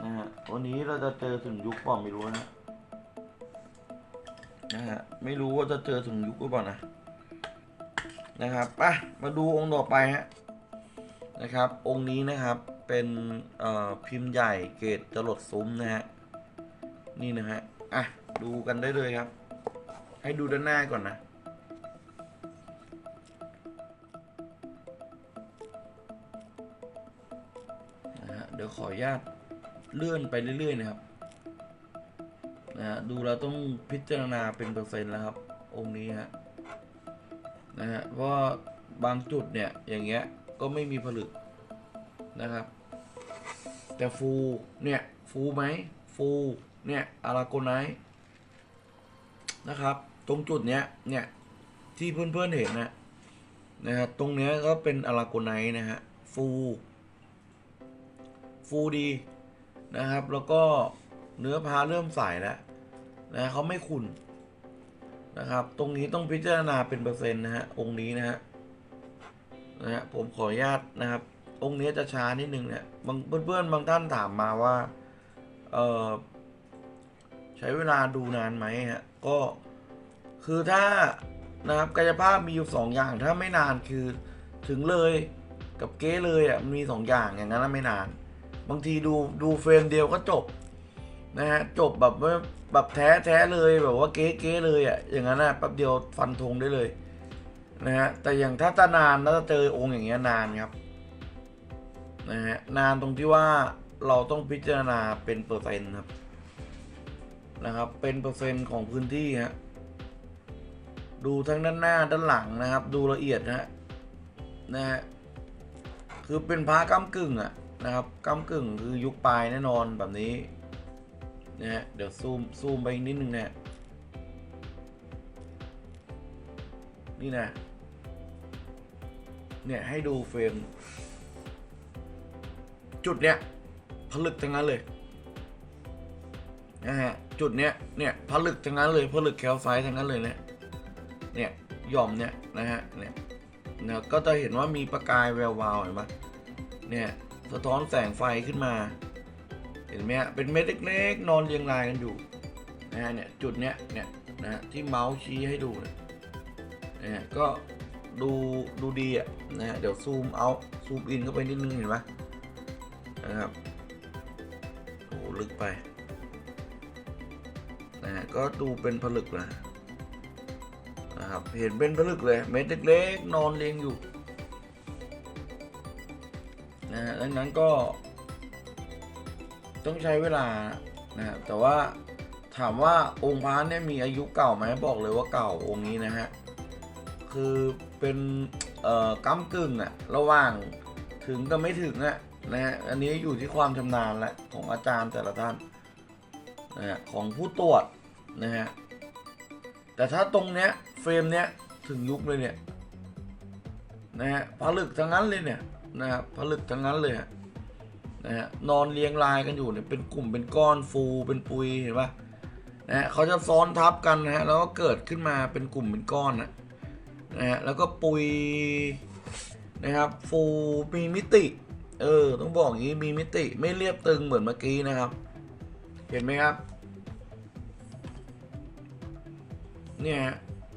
นะฮะวันนี้เราจะเจอถึงยุคป่าไม่รู้นะนะฮะไม่รู้ว่าจะเจอถึงยุคหรือเปล่านะนะครับไปมาดูองค์ต่อไปฮะนะครับ องค์นี้นะครับเป็นเอ่อพิมพ์ใหญ่เกรดจรดซุ้มนะฮะนี่นะฮะอะดูกันได้เลยครับ ให้ดูด้านหน้าก่อนนะนะฮะเดี๋ยวขออนุญาต เลื่อนไปเรื่อยๆนะครับนะฮะดูเราต้องพิจารณาเป็นเปอร์เซ็นต์แล้วครับ องค์นี้ฮะนะฮะเพราะว่าบางจุดเนี่ยอย่างเงี้ยก็ไม่มีผลึกนะครับ แต่ฟูเนี่ยฟูไหมฟูเนี่ยอาราโกไนนะครับ ตรงจุดเนี้ยเนี่ยที่เพื่อนๆเห็นนะนะครับตรงเนี้ยก็เป็นอาราโกไนนะฮะฟูฟูดี นะครับ แล้วก็เนื้อพาเริ่มใสแล้วนะเขาไม่ขุ่นนะครับ ตรงนี้ต้องพิจารณาเป็นเปอร์เซ็นต์นะฮะองค์นี้นะฮะนะฮะผมขออนุญาตนะครับ องค์นี้จะช้านิดนึงเนี่ยบางเพื่อนๆบางท่านถามมาว่าเออใช้เวลาดูนานไหมฮะก็คือถ้านะครับกายภาพมีอยู่สองอย่างถ้าไม่นานคือถึงเลยกับเก้เลยอะมันมีสองอย่างอย่างนั้นไม่นาน บางทีดูดูเฟรมเดียวก็จบนะฮะจบแบบว่าแบบแท้แท้เลยแบบว่าเก๊เก๊เลยอะอย่างนั้นนะแป๊บเดียวฟันธงได้เลยนะฮะแต่อย่างถ้าจะนานแล้วจะเจอองค์อย่างเงี้ยนานครับนะฮะนานตรงที่ว่าเราต้องพิจารณาเป็นเปอร์เซ็นต์ครับนะครับเป็นเปอร์เซ็นต์ของพื้นที่ฮะดูทั้งด้านหน้าด้านหลังนะครับ ดูละเอียดนะฮะนะฮะคือเป็นพระก้ากึ่งอะ นะครับก้ากึ่งคือยุคปลายแน่นอนแบบนี้นะฮะเดี๋ยวซูมซูมไปอีกนิดนึงเนี่ยนี่นะเนี่ยให้ดูเฟรมจุดเนี้ยผลึกทั้งนั้นเลยนะฮะจุดเนี้ยเนี่ยผลึกทั้งนั้นเลยผลึกแคลไซต์ทั้งนั้นเลยเนี่ยเนี่ยย่อมเนี่ยนะฮะเนี่ยนะก็จะเห็นว่ามีประกายแวววาวเห็นปะเนี่ย สะท้อนแสงไฟขึ้นมา เห็นไหมฮะเป็นเม็ดเล็กๆ นอนเรียงรายกันอยู่นะฮะเนี่ยจุดเนี้ยเนี่ยนะฮะที่เมาส์ชี้ให้ดูเนี่ยนะฮะก็ดูดูดีอะนะฮะเดี๋ยวซูมเอาซูมอินเข้าไปนิดนึงเห็นไหมนะครับโอ้ลึกไปนะฮะก็ดูเป็นผลึกนะนะครับเห็นเป็นผลึกเลยเม็ดเล็กๆ นอนเรียงอยู่ นะฮะดังนั้นก็ ต้องใช้เวลานะฮะแต่ว่าถามว่าองค์พระเนี่ยมีอายุเก่าไหมบอกเลยว่าเก่าองค์นี้นะฮะคือเป็นเอ่อก้ากึ่งอะระหว่างถึงกับไม่ถึงอะนะฮะอันนี้อยู่ที่ความชำนาญและของอาจารย์แต่ละท่านนะฮะของผู้ตรวจนะฮะแต่ถ้าตรงเนี้ยเฟรมเนี้ยถึงยุคเลยเนี่ยนะฮะผลึกทั้งนั้นเลยเนี่ย นะครับผลึกทั้งนั้นเลยนะฮะนอนเรียงรายกันอยู่เนี่ยเป็นกลุ่มเป็นก้อนฟูเป็นปุยเห็นปะนะฮะเขาจะซ้อนทับกันนะฮะแล้วก็เกิดขึ้นมาเป็นกลุ่มเป็นก้อนนะนะฮะแล้วก็ปุยนะครับ ฟูมีมิติ เออ ต้องบอกอย่างนี้มีมิติไม่เรียบตึงเหมือนเมื่อกี้นะครับ เห็นไหมครับ เนี่ยฮะ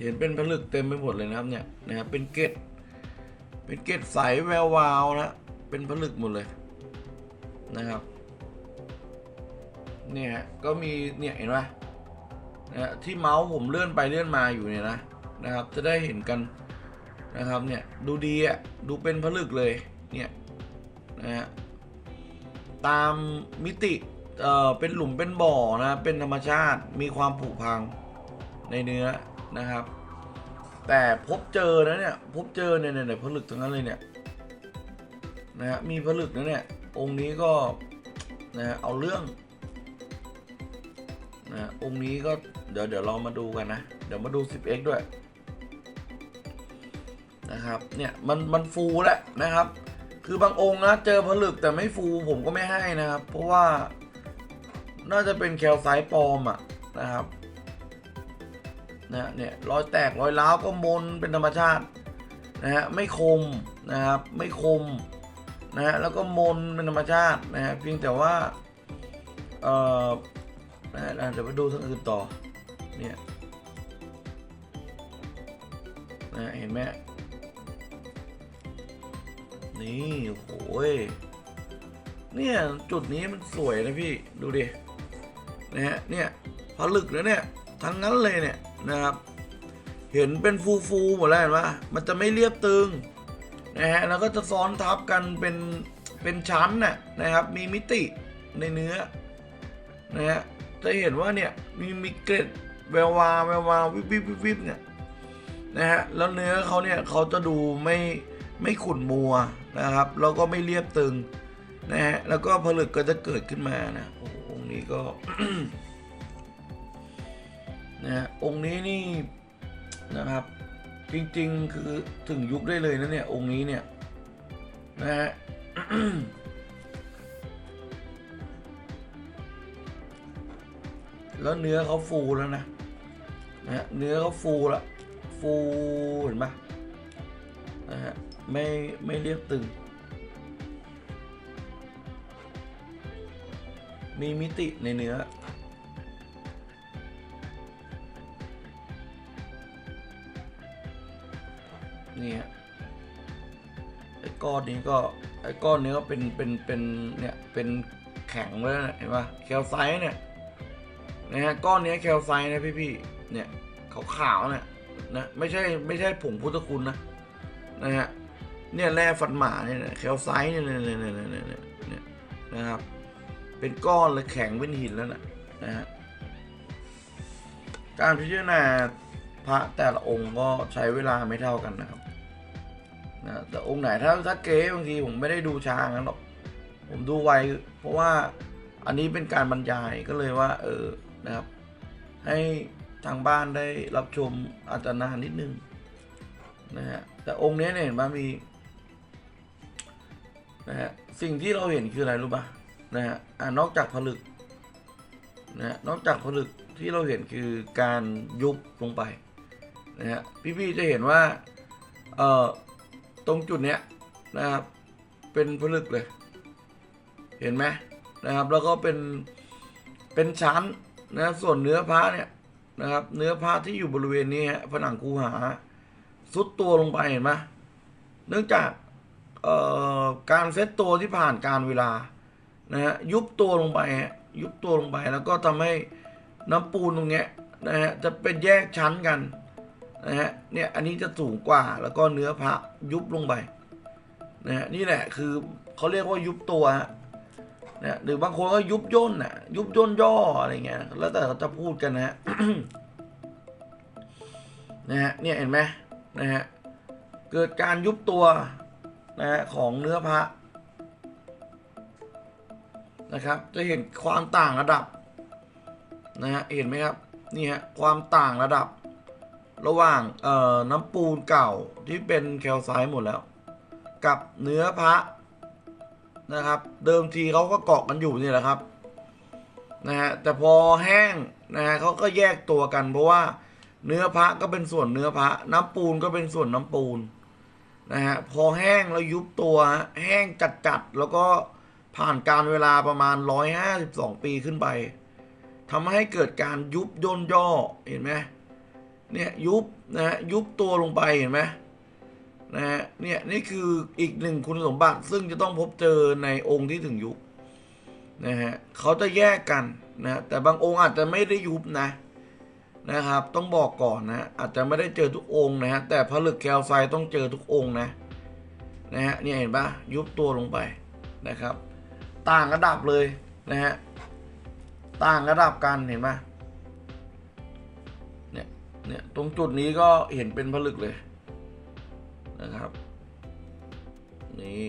เห็นเป็นผลึกเต็มไปหมดเลยนะครับเนี่ยนะครับเป็นเกล็ด เป็นเกล็ดใสแวววาวนะเป็นผลึกหมดเลยนะครับเนี่ยก็มีเนี่ยเห็นไหมนะที่เมาส์ผมเลื่อนไปเลื่อนมาอยู่เนี่ยนะนะครับ จะได้เห็นกันนะครับเนี่ยดูดีอะดูเป็นผลึกเลยเนี่ยนะฮะตามมิติเอ่อเป็นหลุมเป็นบ่อนะเป็นธรรมชาติมีความผุพังในเนื้อนะครับ แต่พบเจอนะเนี่ย พบเจอเนี่ยเนี่ยผลึกทั้งนั้นเลยเนี่ยนะฮะมีผลึกนะเนี่ย องค์นี้ก็นะฮะเอาเรื่องนะฮะองค์นี้ก็เดี๋ยวเดี๋ยวเรามาดูกันนะ เดี๋ยวมาดู 10x ด้วยนะครับเนี่ยมันมันฟูแล้วนะครับ คือบางองค์นะเจอผลึกแต่ไม่ฟูผมก็ไม่ให้นะครับ เพราะว่าน่าจะเป็นแคลไซต์ปลอมอะนะครับ นะเนี่ยรอยแตกรอยร้าวก็มนเป็นธรรมชาตินะฮะไม่คมนะครับไม่คมนะฮะแล้วก็มนเป็นธรรมชาตินะฮะเพียงแต่ว่าเอ่อนะฮะเดี๋ยวมาดูทางอื่นต่อเนี่ยนะเห็นไหมนี่โอ้ยเนี่ยจุดนี้มันสวยนะพี่ดูดินะฮะเนี่ยผลึกแล้วเนี่ยทั้งนั้นเลยเนี่ย นะครับ เห็นเป็นฟูฟูๆหมดแล้วเห็นปะมันจะไม่เรียบตึงนะฮะแล้วก็จะซ้อนทับกันเป็นเป็นชั้นน่ะนะครับ มีมิติในเนื้อนะฮะจะเห็นว่าเนี่ยมีมีเกล็ดแวววาวแวววาววิบวิบวิบวิบเนี่ยนะฮะแล้วเนื้อเขาเนี่ยเขาจะดูไม่ไม่ขุ่นมัวนะครับ แล้วก็ไม่เรียบตึงนะฮะแล้วก็ผลึกก็จะเกิดขึ้นมานะโอ้โหองนี้ก็ นะฮะองค์นี้นี่นะครับ จริงๆคือถึงยุคได้เลยนะเนี่ย องค์นี้เนี่ยนะฮะแล้วเนื้อเขาฟูแล้วนะนะฮะเนื้อเขาฟูแล้วฟูเห็นปะนะฮะไม่ไม่เรียบตึง มีมิติในเนื้อ นี่ฮะไอ้ก้อนนี้ก็ไอ้ก้อนนี้ก็เป็นเป็นเป็นเนี่ยเป็นแข็งเลยนะเห็นปะแคลไซต์เนี่ยนะฮะก้อนนี้แคลไซต์นะพี่พี่เนี่ยขาวๆเนี่ยนะไม่ใช่ไม่ใช่ผงพุทธคุณนะนะฮะเนี่ยแร่ฟันหมาเนี่ยแคลไซต์เนี่ยเนี่ยเนี่ยเนี่ยเนี่ยเนี่ยเนี่ยนะครับเป็นก้อนเลยแข็งเป็นหินแล้วนะนะฮะการพิจารณาพระแต่ละองค์ก็ใช้เวลาไม่เท่ากันนะครับ นะแต่องค์ไหนถ้าถ้าเก๊บางทีผมไม่ได้ดูช้างั้นหรอกผมดูไวเพราะว่าอันนี้เป็นการบรรยายก็เลยว่า เออนะครับ ให้ทางบ้านได้รับชมอาจจะนานนิดนึงนะฮะแต่องค์นี้เนี่ยเห็นไหมมีนะฮะสิ่งที่เราเห็นคืออะไรรู้ป่ะนะฮะอ่านอกจากผลึกนะฮะนอกจากผลึกที่เราเห็นคือการยุบลงไปนะฮะพี่ๆจะเห็นว่าเอ่อ ตรงจุดเนี้ยนะครับเป็นผลึกเลย เห็นไหมนะครับ แล้วก็เป็นเป็นชั้นนะส่วนเนื้อพระเนี่ยนะครับ เนื้อพระที่อยู่บริเวณนี้ฮะผนังคูหาซุดตัวลงไปเห็นไหมเนื่องจากเอ่อการเซตตัวที่ผ่านการเวลานะฮะยุบตัวลงไปฮะยุบตัวลงไปแล้วก็ทำให้น้ำปูนตรงเนี้ยนะฮะจะเป็นแยกชั้นกัน นะฮะเนี่ยอันนี้จะสูงกว่าแล้วก็เนื้อพระยุบลงไปนะฮะนี่แหละคือเขาเรียกว่ายุบตัวฮะนะหรือบางคนก็ยุบย่นน่ะยุบย่นย่ออะไรเงี้ยแล้วแต่เขาจะพูดกันนะฮะนะฮะเนี่ยเห็นไหมนะฮะเกิดการยุบตัวนะฮะของเนื้อพระนะครับ จะเห็นความต่างระดับนะฮะเห็นไหมครับนี่ฮะความต่างระดับ ระหว่างเอ่อน้ำปูนเก่าที่เป็นแคลไซต์หมดแล้ว กับเนื้อพระนะครับ เดิมทีเขาก็เกาะกันอยู่นี่แหละครับนะฮะแต่พอแห้งนะฮะเขาก็แยกตัวกัน เพราะว่าเนื้อพระก็เป็นส่วนเนื้อพระ น้ำปูนก็เป็นส่วนน้ำปูนนะฮะพอแห้งแล้วยุบตัวแห้งจัดๆแล้วก็ผ่านการเวลาประมาณ 152 ปีขึ้นไปทำให้เกิดการยุบย่นย่อเห็นไหม เนี่ยยุบนะฮะยุบตัวลงไปเห็นไหมนะฮะเนี่ยนี่คืออีกหนึ่งคุณสมบัติซึ่งจะต้องพบเจอในองค์ที่ถึงยุบนะฮะเขาจะแยกกันนะแต่บางองค์อาจจะไม่ได้ยุบนะนะครับ ต้องบอกก่อนนะอาจจะไม่ได้เจอทุกองค์นะฮะแต่ผลึกแคลไซต์ต้องเจอทุกองค์นะนะฮะเนี่ยเห็นปะยุบตัวลงไปนะครับ ต่างระดับเลยนะฮะต่างระดับกันเห็นปะ เนี่ยตรงจุดนี้ก็เห็นเป็นผลึกเลยนะครับ นี่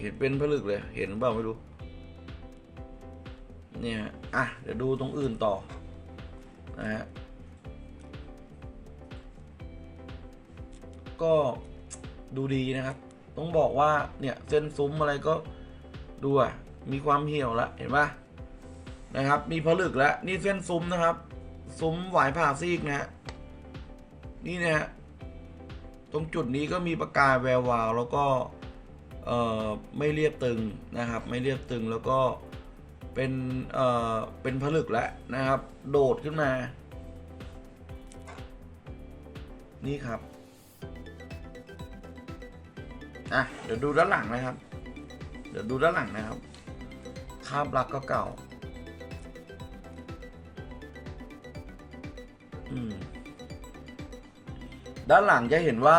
เห็นเป็นผลึกเลย เห็นเปล่าไม่รู้ เนี่ยอะเดี๋ยวดูตรงอื่นต่อนะฮะก็ดูดีนะครับ ต้องบอกว่าเนี่ยเส้นซุ้มอะไรก็ดูอะมีความเหี่ยวแล้วเห็นปะนะครับ มีผลึกแล้วนี่เส้นซุ้มนะครับ ซุ้มหวายผ่าซีกนะฮะ นี่นะฮะตรงจุดนี้ก็มีประกายแวววาว แล้วก็เอ่อไม่เรียบตึงนะครับ ไม่เรียบตึงแล้วก็เป็นเอ่อเป็นผลึกแล้วนะครับ โดดขึ้นมา นี่ครับอะเดี๋ยวดูด้านหลังนะครับ เดี๋ยวดูด้านหลังนะครับคาบลักก็เก่า อืม ด้านหลังจะเห็นว่า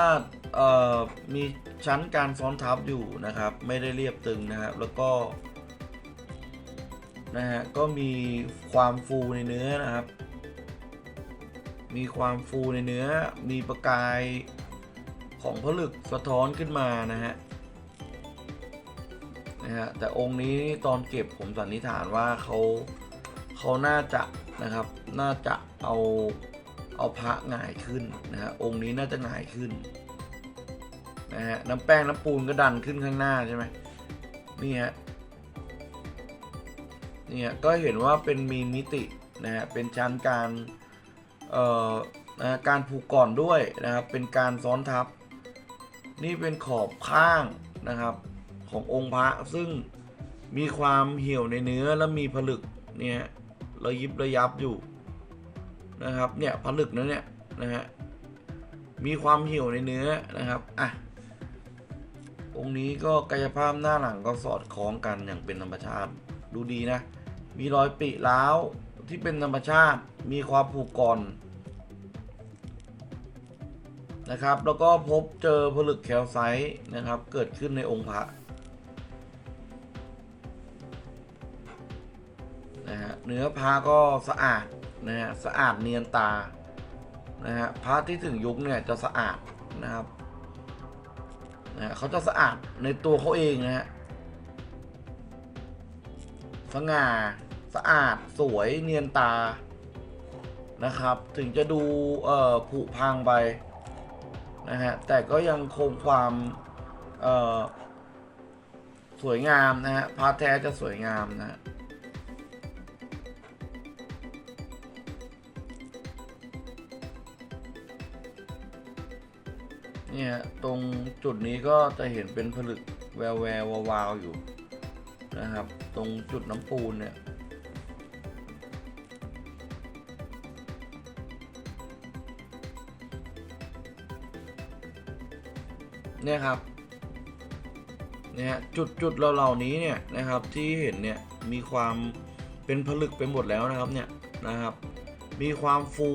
มีชั้นการซ้อนทับอยู่นะครับ ไม่ได้เรียบตึงนะครับแล้วก็นะฮะก็มีความฟูในเนื้อนะครับ มีความฟูในเนื้อ มีประกายของผลึกสะท้อนขึ้นมานะฮะนะฮะแต่องค์นี้ตอนเก็บผมสันนิษฐานว่าเขาเขาน่าจะนะครับ น่าจะเอา เอาพระง่ายขึ้นนะฮะองค์นี้น่าจะง่ายขึ้นนะฮะน้ำแป้งน้ำปูนก็ดันขึ้นข้างหน้าใช่ไหมนี่ฮะนี่ยก็เห็นว่าเป็นมีมิตินะฮะเป็นชั้นการเอ่อนะการผูกก่อนด้วยนะครับเป็นการซ้อนทับ นี่เป็นขอบข้างนะครับขององค์พระซึ่งมีความเหี่ยวในเนื้อและมีผลึกเนี่ยระยิบระยับอยู่ นะครับเนี่ยผลึกนะเนี่ยนะฮะมีความเหี่ยวในเนื้อนะครับอะองค์นี้ก็กายภาพหน้าหลังก็สอดคล้องกันอย่างเป็นธรรมชาติดูดีนะ มีรอยปิร้าวที่เป็นธรรมชาติมีความผูกก่อนนะครับ แล้วก็พบเจอผลึกแคลไซต์นะครับ เกิดขึ้นในองค์พระนะฮะเนื้อพระก็สะอาด นะฮะสะอาดเนียนตานะฮะพระที่ถึงยุคเนี่ยจะสะอาดนะครับนะเขาจะสะอาดในตัวเขาเองนะฮะสง่าสะอาดสวยเนียนตานะครับ ถึงจะดูเอ่อผุพังไปนะฮะแต่ก็ยังคงความเอ่อสวยงามนะฮะพาร์ทแท้จะสวยงามนะฮะ เนี่ยตรงจุดนี้ก็จะเห็นเป็นผลึกแววแวววาวอยู่นะครับ ตรงจุดน้ำปูนเนี่ยเนี่ยครับเนี่ยฮะจุดจุดเราเหล่านี้เนี่ยนะครับที่เห็นเนี่ยมีความเป็นผลึกไปหมดแล้วนะครับเนี่ยนะครับ มีความฟู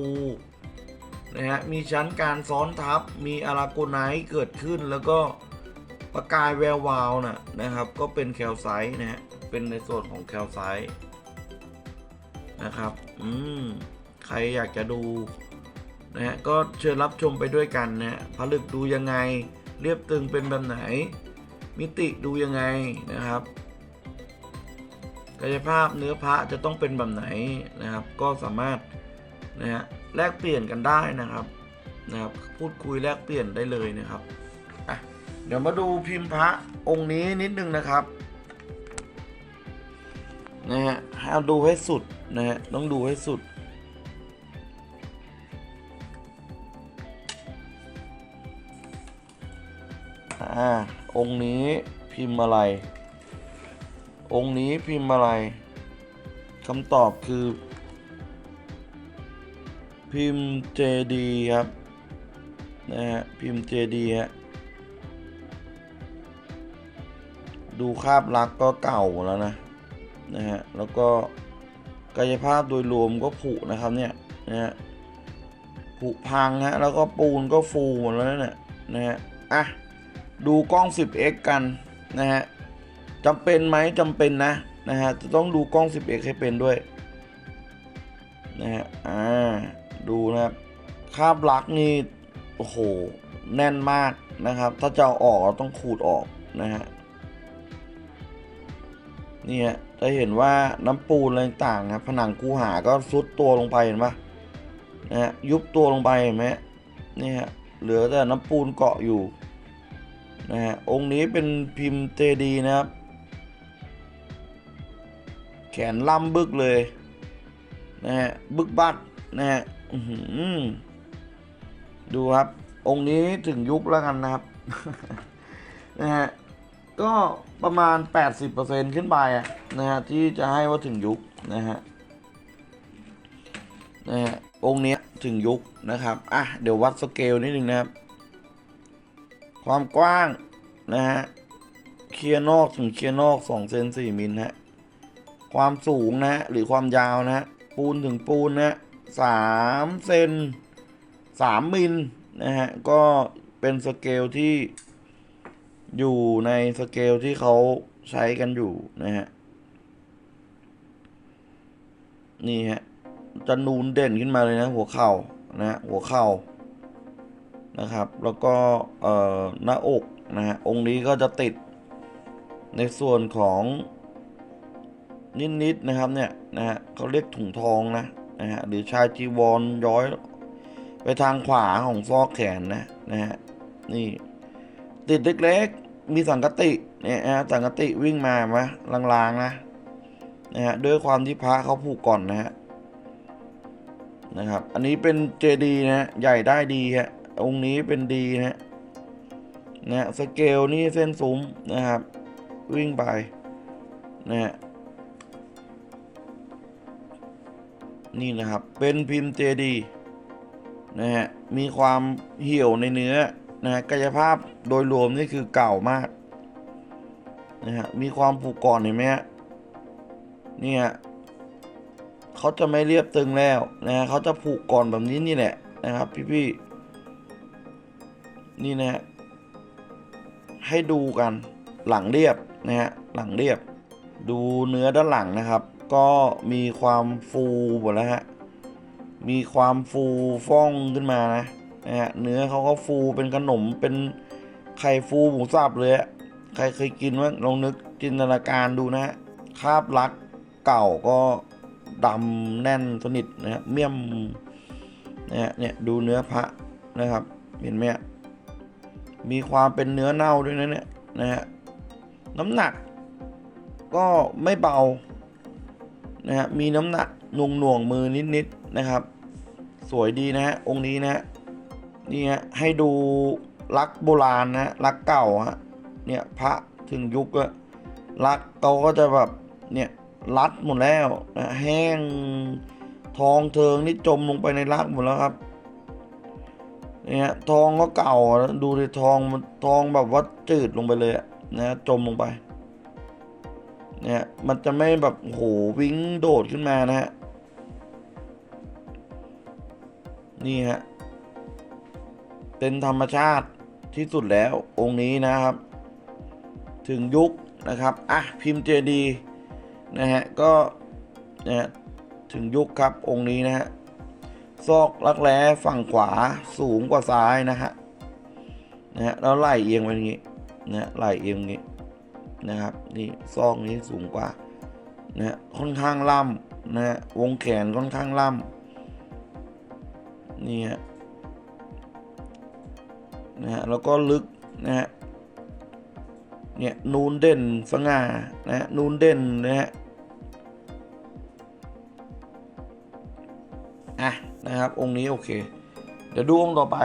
นะฮะมีชั้นการซ้อนทับมีอาราโกไนท์เกิดขึ้นแล้วก็ประกายแวววาวนะนะครับ ก็เป็นแคลไซต์นะฮะเป็นในส่วนของแคลไซต์นะครับอืมใครอยากจะดูนะฮะก็เชิญรับชมไปด้วยกันนะฮะผลึกดูยังไง เรียบตึงเป็นแบบไหน มิติดูยังไงนะครับกายภาพเนื้อพระจะต้องเป็นแบบไหนนะครับ ก็สามารถนะฮะ แลกเปลี่ยนกันได้นะครับนะครับ พูดคุยแลกเปลี่ยนได้เลยนะครับอะเดี๋ยวมาดูพิมพ์พระองค์นี้นิดนึงนะครับนะฮะให้เอาดูให้สุดนะฮะต้องดูให้สุดอ่าองค์นี้พิมพ์อะไร องค์นี้พิมพ์อะไรคำตอบคือ พิมพ์ JD ครับนะฮะพิมพ์ JD ฮะดูคาบลักก็เก่าแล้วนะนะฮะแล้วก็กายภาพโดยรวมก็ผุนะครับเนี่ยนะฮะผุพังฮะแล้วก็ปูนก็ฟูหมดแล้วเนี่ยนะฮะอะดูกล้อง 10x กันนะฮะจำเป็นไหมจำเป็นนะนะฮะจะต้องดูกล้อง 10x ให้เป็นด้วยนะฮะอ่า ดูนะครับคาบลักนี่โอ้โหแน่นมากนะครับ ถ้าจะเอาออกเราต้องขูดออกนะฮะนี่ฮะจะเห็นว่าน้ำปูนอะไรต่างนะผนังคูหาก็ซุดตัวลงไปเห็นปะนะฮะยุบตัวลงไปเห็นไหมนี่ฮะเหลือแต่น้ำปูนเกาะอยู่นะฮะองค์นี้เป็นพิมพ์เจดีนะครับ แขนล่ำบึกเลยนะฮะบึกบัดนะฮะ ดูครับ องค์นี้ถึงยุบแล้วกันนะครับนะฮะก็ประมาณ 80%ขึ้นไปนะฮะที่จะให้ว่าถึงยุบนะฮะนะฮะองค์นี้ถึงยุบนะครับอะเดี๋ยววัดสเกลนิดนึงนะครับ ความกว้างนะฮะเคลียร์นอกถึงเคลียร์นอก2เซน4มิลฮะความสูงนะฮะหรือความยาวนะฮะปูนถึงปูนนะฮะ 3 เซน 3 มิลนะฮะ ก็เป็นสเกลที่อยู่ในสเกลที่เขาใช้กันอยู่นะฮะ นี่ฮะ จะนูนเด่นขึ้นมาเลยนะ หัวเข่านะ หัวเข่านะครับ แล้วก็เอ่อหน้าอกนะฮะ องค์นี้ก็จะติดในส่วนของนิดๆนนะครับเนี่ยนะฮะเขาเรียกถุงทองนะ นะฮะหรือชายจีวรย้อย ไปทางขวาของซอกแขนนะนะฮะนี่ ติดเล็กๆมีสังกติเนี่ยนะฮะสังกติวิ่งมาไหมลางๆนะนะฮะด้วยความที่พระเขาผูกก่อนนะฮะนะครับ อันนี้เป็นเจดีนะฮะใหญ่ได้ดีฮะองค์นี้เป็นดีนะฮะนะฮะสเกลนี่เส้นซุ้มนะครับ วิ่งไปนะฮะ นี่นะครับ เป็นพิมพ์เจดีนะฮะมีความเหี่ยวในเนื้อนะฮะกายภาพโดยรวมนี่คือเก่ามากนะฮะมีความผุก่อนเห็นไหมฮะเนี่ยเขาจะไม่เรียบตึงแล้วนะฮะเขาจะผุก่อนแบบนี้นี่แหละนะครับ พี่ๆนี่นะฮะให้ดูกันหลังเรียบนะฮะหลังเรียบ ดูเนื้อด้านหลังนะครับ ก็มีความฟูหมดแล้วฮะ มีความฟูฟ่องขึ้นมานะนะฮะเนื้อเขาก็ฟูเป็นขนมเป็นไข่ฟูหมูสับเลยอะใครเคยกินว่างลองนึกจินตนาการดูนะฮะคาบลักเก่าก็ดำแน่นสนิทนะฮะเมี่ยมนะฮะเนี่ยดูเนื้อพระนะครับ เห็นไหมฮะมีความเป็นเนื้อเน่าด้วยนะเนี่ยนะฮะน้ำหนักก็ไม่เบา นะฮะมีน้ำหนักหน่วงหน่วงมือนิดๆนะครับ สวยดีนะฮะองค์นี้นะฮะนี่ฮะให้ดูรักโบราณนะรักเก่าฮะเนี่ยพระถึงยุคอะรักเขาก็จะแบบเนี่ยรัดหมดแล้วนะแห้งทองเทิงนี่จมลงไปในรักหมดแล้วครับเนี่ยทองก็เก่าดูดิทองทองแบบว่าจืดลงไปเลยนะจมลงไป เนี่ยมันจะไม่แบบโหวิ่งโดดขึ้นมานะฮะนี่ฮะเป็นธรรมชาติที่สุดแล้วองค์นี้นะครับ ถึงยุคนะครับอะพิมพ์เจดีนะฮะก็นะถึงยุคครับองค์นี้นะฮะซอกรักแร้ฝั่งขวาสูงกว่าซ้ายนะฮะนะฮะแล้วไหลเอียงไปอย่างนี้นะฮะไหลเอียงอย่างนี้ นะครับนี่ซอกนี้สูงกว่านะฮะค่อนข้างล่ำนะฮะวงแขนค่อนข้างล่ำนี่ฮะนะฮะแล้วก็ลึกนะฮะเนี่ยนูนเด่นสง่านะฮะนูนเด่นนะฮะอะนะครับองค์นี้โอเค เดี๋ยวดูองค์ต่อไป